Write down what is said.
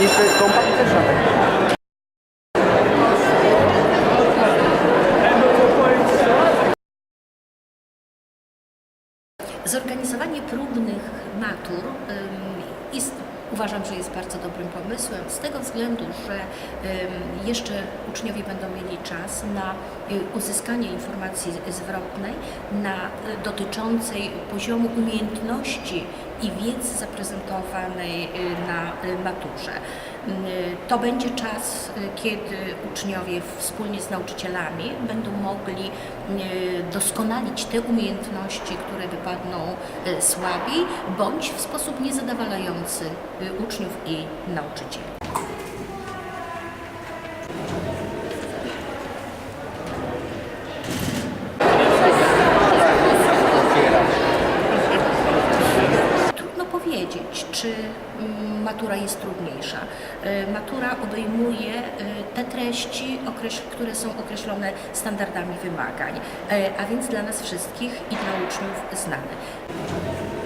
niż to jest kompaktyczna. Zorganizowanie próbnych matur jest, uważam, że jest bardzo dobrym pomysłem z tego względu, że jeszcze uczniowie będą mieli czas na y, uzyskanie informacji zwrotnej na y, dotyczącej poziomu umiejętności i wiedzy zaprezentowanej y, na y, maturze. Y, To będzie czas, kiedy uczniowie wspólnie z nauczycielami będą mogli doskonalić te umiejętności, które wypadną słabiej, bądź w sposób niezadowalający uczniów i nauczycieli. Czy mm, matura jest trudniejsza. Y, Matura obejmuje y, te treści, które są określone standardami wymagań, y, a więc dla nas wszystkich i dla uczniów znane.